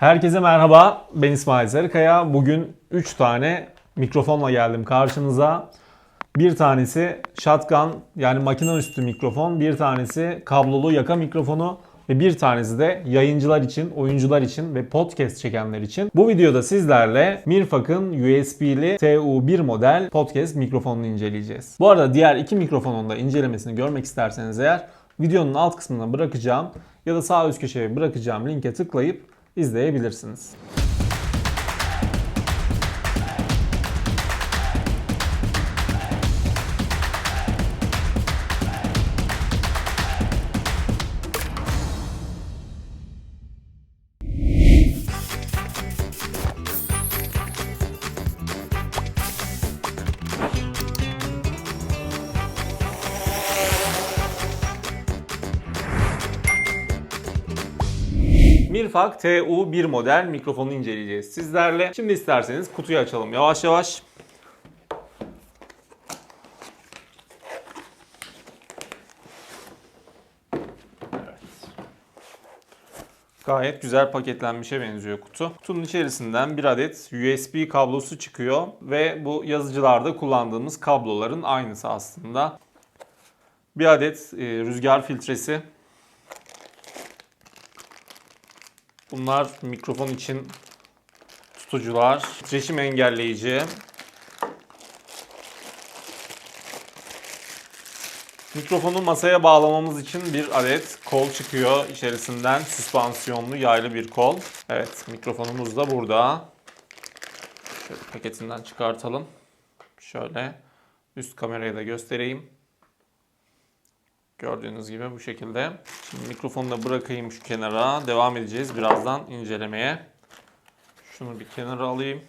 Herkese merhaba. Ben İsmail Sarıkaya. Bugün 3 tane mikrofonla geldim karşınıza. Bir tanesi shotgun yani makine üstü mikrofon, bir tanesi kablolu yaka mikrofonu ve bir tanesi de yayıncılar için, oyuncular için ve podcast çekenler için. Bu videoda sizlerle Mirfak'ın USB'li TU1 model podcast mikrofonunu inceleyeceğiz. Bu arada diğer iki mikrofonun da incelemesini görmek isterseniz eğer videonun alt kısmına bırakacağım ya da sağ üst köşeye bırakacağım linke tıklayıp izleyebilirsiniz. Mirfak TU1 model mikrofonu inceleyeceğiz sizlerle. Şimdi isterseniz kutuyu açalım yavaş yavaş. Gayet güzel paketlenmişe benziyor kutu. Kutunun içerisinden bir adet USB kablosu çıkıyor ve bu yazıcılarda kullandığımız kabloların aynısı aslında. Bir adet e, rüzgar filtresi Bunlar mikrofon için tutucular, titreşim engelleyici. Mikrofonu masaya bağlamamız için bir adet kol çıkıyor içerisinden süspansiyonlu yaylı bir kol. Evet mikrofonumuz da burada. Şöyle paketinden çıkartalım. Şöyle üst kamerayı da göstereyim. Gördüğünüz gibi bu şekilde. Şimdi mikrofonu da bırakayım şu kenara. Devam edeceğiz birazdan incelemeye. Şunu bir kenara alayım.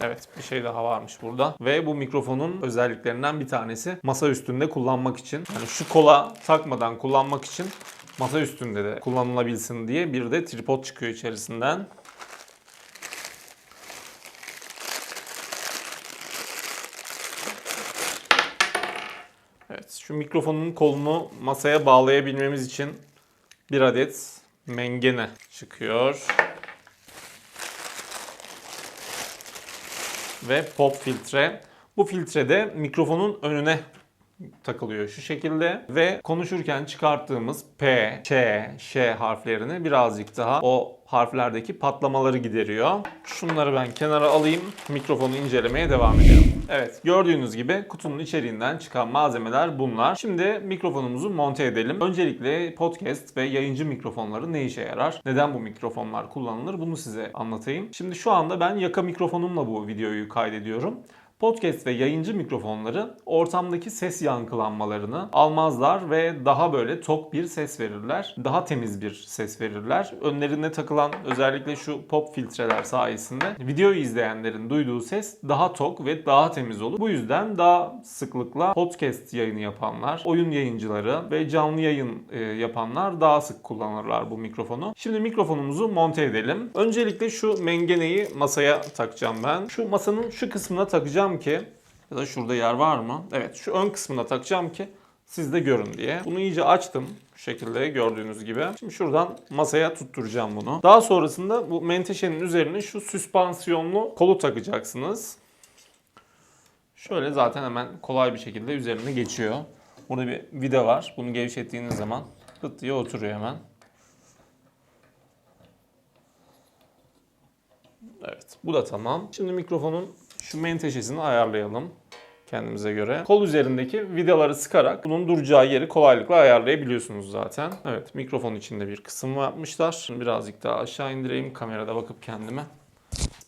Evet bir şey daha varmış burada. Ve bu mikrofonun özelliklerinden bir tanesi masa üstünde kullanmak için. Yani şu kola takmadan kullanmak için masa üstünde de kullanılabilsin diye bir de tripod çıkıyor içerisinden. Evet, şu mikrofonun kolunu masaya bağlayabilmemiz için bir adet mengene çıkıyor. Ve pop filtre. Bu filtre de mikrofonun önüne takılıyor şu şekilde ve konuşurken çıkarttığımız P, Ç, Ş harflerini birazcık daha o harflerdeki patlamaları gideriyor. Şunları ben kenara alayım, mikrofonu incelemeye devam edelim. Evet, gördüğünüz gibi kutunun içeriğinden çıkan malzemeler bunlar. Şimdi mikrofonumuzu monte edelim. Öncelikle podcast ve yayıncı mikrofonları ne işe yarar? Neden bu mikrofonlar kullanılır? Bunu size anlatayım. Şimdi şu anda ben yaka mikrofonumla bu videoyu kaydediyorum. Podcast ve yayıncı mikrofonları ortamdaki ses yankılanmalarını almazlar ve daha böyle tok bir ses verirler. Daha temiz bir ses verirler. Önlerine takılan özellikle şu pop filtreler sayesinde videoyu izleyenlerin duyduğu ses daha tok ve daha temiz olur. Bu yüzden daha sıklıkla podcast yayını yapanlar, oyun yayıncıları ve canlı yayın e, yapanlar daha sık kullanırlar bu mikrofonu. Şimdi mikrofonumuzu monte edelim. Öncelikle şu mengeneyi masaya takacağım ben. Şu masanın şu kısmına takacağım ki ya da şurada yer var mı? Evet şu ön kısmına takacağım ki siz de görün diye. Bunu iyice açtım şu şekilde gördüğünüz gibi. Şimdi şuradan masaya tutturacağım bunu. Daha sonrasında bu menteşenin üzerine şu süspansiyonlu kolu takacaksınız. Şöyle zaten hemen kolay bir şekilde üzerine geçiyor. Burada bir vida var. Bunu gevşettiğiniz zaman pıt diye oturuyor hemen. Evet bu da tamam. Şimdi mikrofonun şu menteşesini ayarlayalım kendimize göre. Kol üzerindeki vidaları sıkarak bunun duracağı yeri kolaylıkla ayarlayabiliyorsunuz zaten. Evet mikrofon içinde bir kısım yapmışlar. Şimdi birazcık daha aşağı indireyim kamerada bakıp kendime.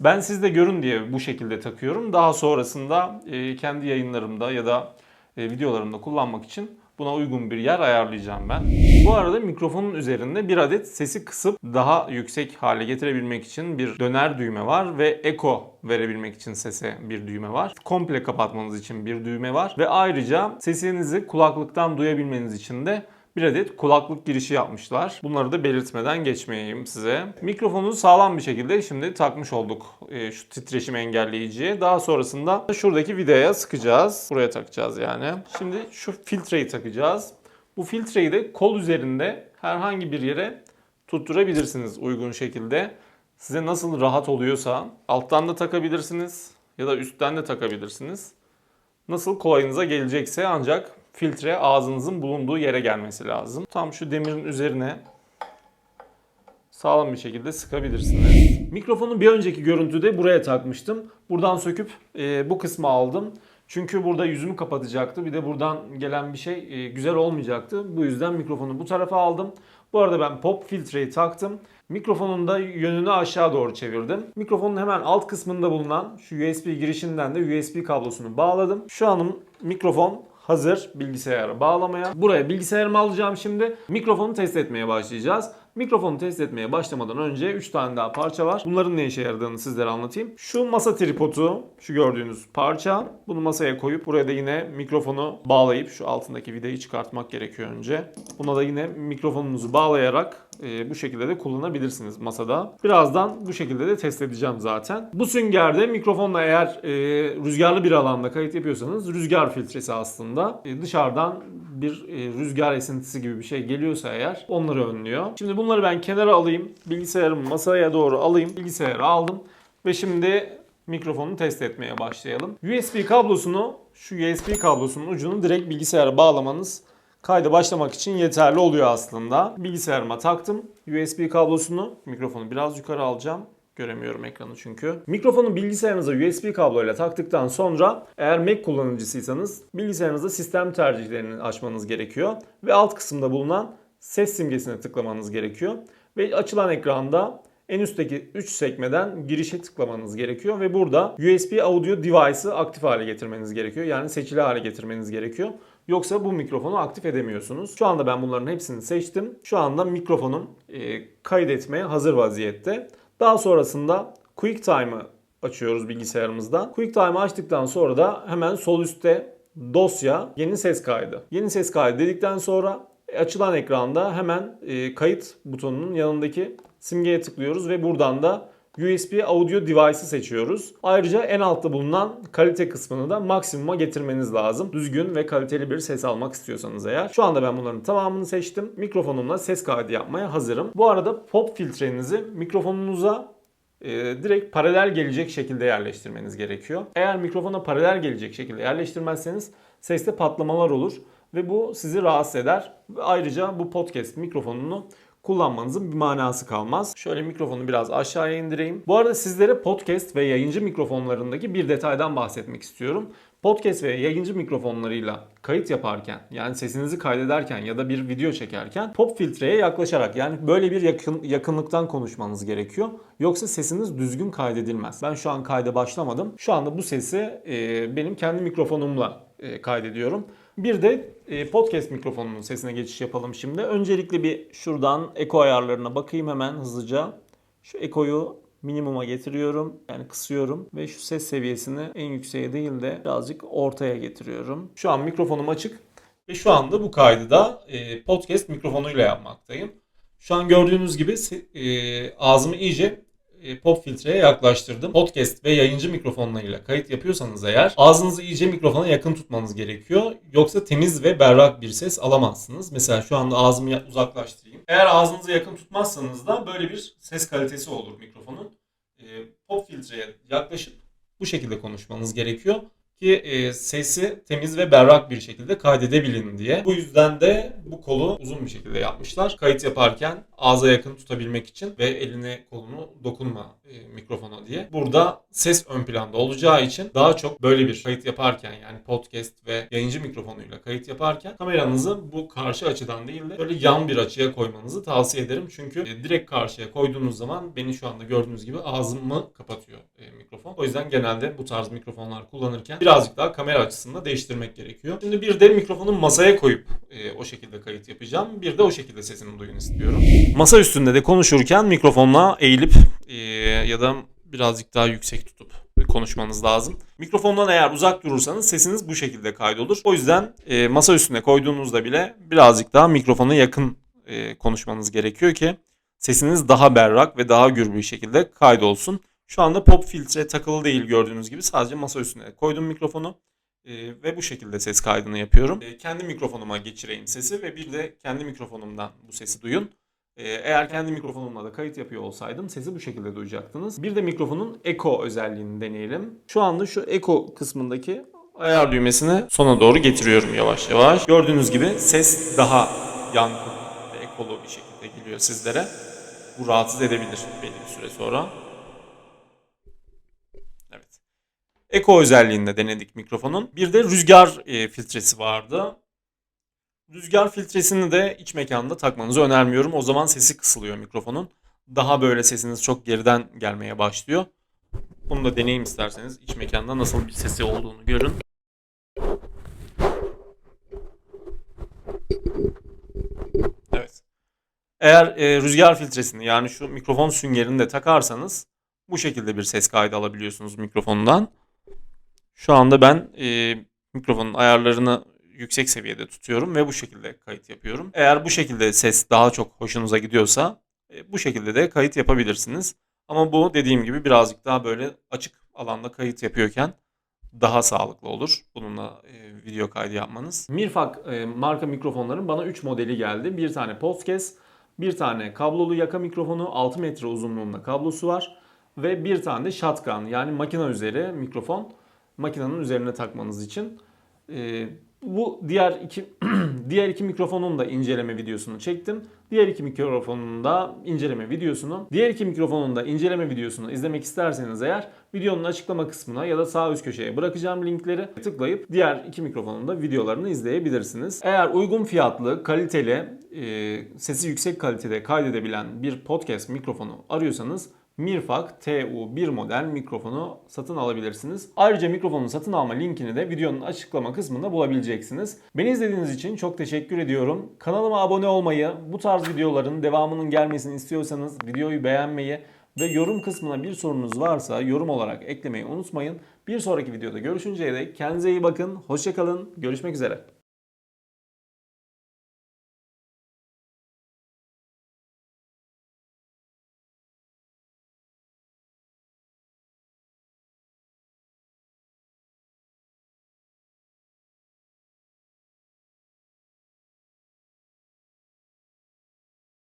Ben siz de görün diye bu şekilde takıyorum. Daha sonrasında e, kendi yayınlarımda ya da e, videolarımda kullanmak için buna uygun bir yer ayarlayacağım ben. Bu arada mikrofonun üzerinde bir adet sesi kısıp daha yüksek hale getirebilmek için bir döner düğme var ve eko verebilmek için sese bir düğme var. Komple kapatmanız için bir düğme var ve ayrıca sesinizi kulaklıktan duyabilmeniz için de bir adet kulaklık girişi yapmışlar. Bunları da belirtmeden geçmeyeyim size. Mikrofonu sağlam bir şekilde şimdi takmış olduk e, şu titreşim engelleyiciye. Daha sonrasında şuradaki vidaya sıkacağız. Buraya takacağız yani. Şimdi şu filtreyi takacağız. Bu filtreyi de kol üzerinde herhangi bir yere tutturabilirsiniz uygun şekilde. size nasıl rahat oluyorsa alttan da takabilirsiniz ya da üstten de takabilirsiniz. Nasıl kolayınıza gelecekse ancak filtre ağzınızın bulunduğu yere gelmesi lazım. Tam şu demirin üzerine sağlam bir şekilde sıkabilirsiniz. Mikrofonu bir önceki görüntüde buraya takmıştım. Buradan söküp e, bu kısmı aldım. Çünkü burada yüzümü kapatacaktı. Bir de buradan gelen bir şey e, güzel olmayacaktı. Bu yüzden mikrofonu bu tarafa aldım. Bu arada ben pop filtreyi taktım. Mikrofonun da yönünü aşağı doğru çevirdim. Mikrofonun hemen alt kısmında bulunan şu USB girişinden de USB kablosunu bağladım. Şu an mikrofon hazır bilgisayara bağlamaya. Buraya bilgisayarımı alacağım şimdi. Mikrofonu test etmeye başlayacağız. Mikrofonu test etmeye başlamadan önce 3 tane daha parça var. Bunların ne işe yaradığını sizlere anlatayım. Şu masa tripodu, şu gördüğünüz parça. Bunu masaya koyup buraya da yine mikrofonu bağlayıp şu altındaki vidayı çıkartmak gerekiyor önce. Buna da yine mikrofonunuzu bağlayarak e, bu şekilde de kullanabilirsiniz masada. Birazdan bu şekilde de test edeceğim zaten. Bu süngerde mikrofonla eğer e, rüzgarlı bir alanda kayıt yapıyorsanız rüzgar filtresi aslında. E, dışarıdan bir e, rüzgar esintisi gibi bir şey geliyorsa eğer onları önlüyor. Şimdi bunları ben kenara alayım. Bilgisayarımı masaya doğru alayım. Bilgisayarı aldım. Ve şimdi mikrofonu test etmeye başlayalım. USB kablosunu, şu USB kablosunun ucunu direkt bilgisayara bağlamanız kayda başlamak için yeterli oluyor aslında. Bilgisayarıma taktım USB kablosunu. Mikrofonu biraz yukarı alacağım. Göremiyorum ekranı çünkü. Mikrofonu bilgisayarınıza USB kabloyla taktıktan sonra eğer Mac kullanıcısıysanız bilgisayarınızda sistem tercihlerini açmanız gerekiyor. Ve alt kısımda bulunan ses simgesine tıklamanız gerekiyor. Ve açılan ekranda en üstteki 3 sekmeden girişe tıklamanız gerekiyor ve burada USB audio device'ı aktif hale getirmeniz gerekiyor. Yani seçili hale getirmeniz gerekiyor. Yoksa bu mikrofonu aktif edemiyorsunuz. Şu anda ben bunların hepsini seçtim. Şu anda mikrofonum e, kaydetmeye hazır vaziyette. Daha sonrasında QuickTime'ı açıyoruz bilgisayarımızda. QuickTime'ı açtıktan sonra da hemen sol üstte dosya yeni ses kaydı. Yeni ses kaydı dedikten sonra açılan ekranda hemen e, kayıt butonunun yanındaki simgeye tıklıyoruz ve buradan da USB Audio Device'ı seçiyoruz. Ayrıca en altta bulunan kalite kısmını da maksimuma getirmeniz lazım. Düzgün ve kaliteli bir ses almak istiyorsanız eğer. Şu anda ben bunların tamamını seçtim. Mikrofonumla ses kaydı yapmaya hazırım. Bu arada pop filtrenizi mikrofonunuza e, direkt paralel gelecek şekilde yerleştirmeniz gerekiyor. Eğer mikrofona paralel gelecek şekilde yerleştirmezseniz seste patlamalar olur ve bu sizi rahatsız eder. Ayrıca bu podcast mikrofonunu kullanmanızın bir manası kalmaz. Şöyle mikrofonu biraz aşağıya indireyim. Bu arada sizlere podcast ve yayıncı mikrofonlarındaki bir detaydan bahsetmek istiyorum. Podcast ve yayıncı mikrofonlarıyla kayıt yaparken yani sesinizi kaydederken ya da bir video çekerken pop filtreye yaklaşarak yani böyle bir yakın, yakınlıktan konuşmanız gerekiyor. Yoksa sesiniz düzgün kaydedilmez. Ben şu an kayda başlamadım. Şu anda bu sesi e, benim kendi mikrofonumla e, kaydediyorum. Bir de e, podcast mikrofonunun sesine geçiş yapalım şimdi. Öncelikle bir şuradan eko ayarlarına bakayım hemen hızlıca. Şu ekoyu minimuma getiriyorum. Yani kısıyorum ve şu ses seviyesini en yükseğe değil de birazcık ortaya getiriyorum. Şu an mikrofonum açık ve şu anda bu kaydı da e, podcast mikrofonuyla yapmaktayım. Şu an gördüğünüz gibi e, ağzımı iyice pop filtreye yaklaştırdım. Podcast ve yayıncı mikrofonlarıyla kayıt yapıyorsanız eğer ağzınızı iyice mikrofona yakın tutmanız gerekiyor. Yoksa temiz ve berrak bir ses alamazsınız. Mesela şu anda ağzımı uzaklaştırayım. Eğer ağzınızı yakın tutmazsanız da böyle bir ses kalitesi olur mikrofonun. E, pop filtreye yaklaşıp bu şekilde konuşmanız gerekiyor ki e, sesi temiz ve berrak bir şekilde kaydedebilin diye. Bu yüzden de bu kolu uzun bir şekilde yapmışlar. Kayıt yaparken ağza yakın tutabilmek için ve eline kolunu dokunma e, mikrofona diye. Burada ses ön planda olacağı için daha çok böyle bir kayıt yaparken yani podcast ve yayıncı mikrofonuyla kayıt yaparken kameranızı bu karşı açıdan değil de böyle yan bir açıya koymanızı tavsiye ederim. Çünkü e, direkt karşıya koyduğunuz zaman beni şu anda gördüğünüz gibi ağzımı kapatıyor e, mikrofon. O yüzden genelde bu tarz mikrofonlar kullanırken birazcık daha kamera açısını değiştirmek gerekiyor. Şimdi bir de mikrofonu masaya koyup e, o şekilde kayıt yapacağım. Bir de o şekilde sesimi duyun istiyorum. Masa üstünde de konuşurken mikrofonla eğilip e, ya da birazcık daha yüksek tutup konuşmanız lazım. Mikrofondan eğer uzak durursanız sesiniz bu şekilde kaydolur. O yüzden e, masa üstüne koyduğunuzda bile birazcık daha mikrofona yakın e, konuşmanız gerekiyor ki sesiniz daha berrak ve daha gür bir şekilde kaydolsun. Şu anda pop filtre takılı değil gördüğünüz gibi sadece masa üstüne koydum mikrofonu e, ve bu şekilde ses kaydını yapıyorum. E, kendi mikrofonuma geçireyim sesi ve bir de kendi mikrofonumdan bu sesi duyun. Ee, Eğer kendi mikrofonumla da kayıt yapıyor olsaydım sesi bu şekilde duyacaktınız. Bir de mikrofonun Echo özelliğini deneyelim. Şu anda şu Echo kısmındaki ayar düğmesini sona doğru getiriyorum yavaş yavaş. Gördüğünüz gibi ses daha yankı ve ekolu bir şekilde geliyor sizlere. Bu rahatsız edebilir belli bir süre sonra. Evet. Eko özelliğinde denedik mikrofonun. Bir de rüzgar e, filtresi vardı. Rüzgar filtresini de iç mekanda takmanızı önermiyorum. O zaman sesi kısılıyor mikrofonun. Daha böyle sesiniz çok geriden gelmeye başlıyor. Bunu da deneyim isterseniz. iç mekanda nasıl bir sesi olduğunu görün. Evet. Eğer e, rüzgar filtresini yani şu mikrofon süngerini de takarsanız bu şekilde bir ses kaydı alabiliyorsunuz mikrofondan. Şu anda ben e, mikrofonun ayarlarını yüksek seviyede tutuyorum ve bu şekilde kayıt yapıyorum. Eğer bu şekilde ses daha çok hoşunuza gidiyorsa e, bu şekilde de kayıt yapabilirsiniz. Ama bu dediğim gibi birazcık daha böyle açık alanda kayıt yapıyorken daha sağlıklı olur bununla e, video kaydı yapmanız. Mirfak e, marka mikrofonların bana 3 modeli geldi. Bir tane Podcast, bir tane kablolu yaka mikrofonu 6 metre uzunluğunda kablosu var ve bir tane de shotgun yani makine üzeri mikrofon makinenin üzerine takmanız için. E, bu diğer iki diğer iki mikrofonun da inceleme videosunu çektim. Diğer iki mikrofonun da inceleme videosunu, diğer iki mikrofonun da inceleme videosunu izlemek isterseniz eğer videonun açıklama kısmına ya da sağ üst köşeye bırakacağım linkleri tıklayıp diğer iki mikrofonun da videolarını izleyebilirsiniz. Eğer uygun fiyatlı, kaliteli, e, sesi yüksek kalitede kaydedebilen bir podcast mikrofonu arıyorsanız Mirfak TU1 model mikrofonu satın alabilirsiniz. Ayrıca mikrofonun satın alma linkini de videonun açıklama kısmında bulabileceksiniz. Beni izlediğiniz için çok teşekkür ediyorum. Kanalıma abone olmayı, bu tarz videoların devamının gelmesini istiyorsanız videoyu beğenmeyi ve yorum kısmına bir sorunuz varsa yorum olarak eklemeyi unutmayın. Bir sonraki videoda görüşünceye dek kendinize iyi bakın, hoşçakalın, görüşmek üzere.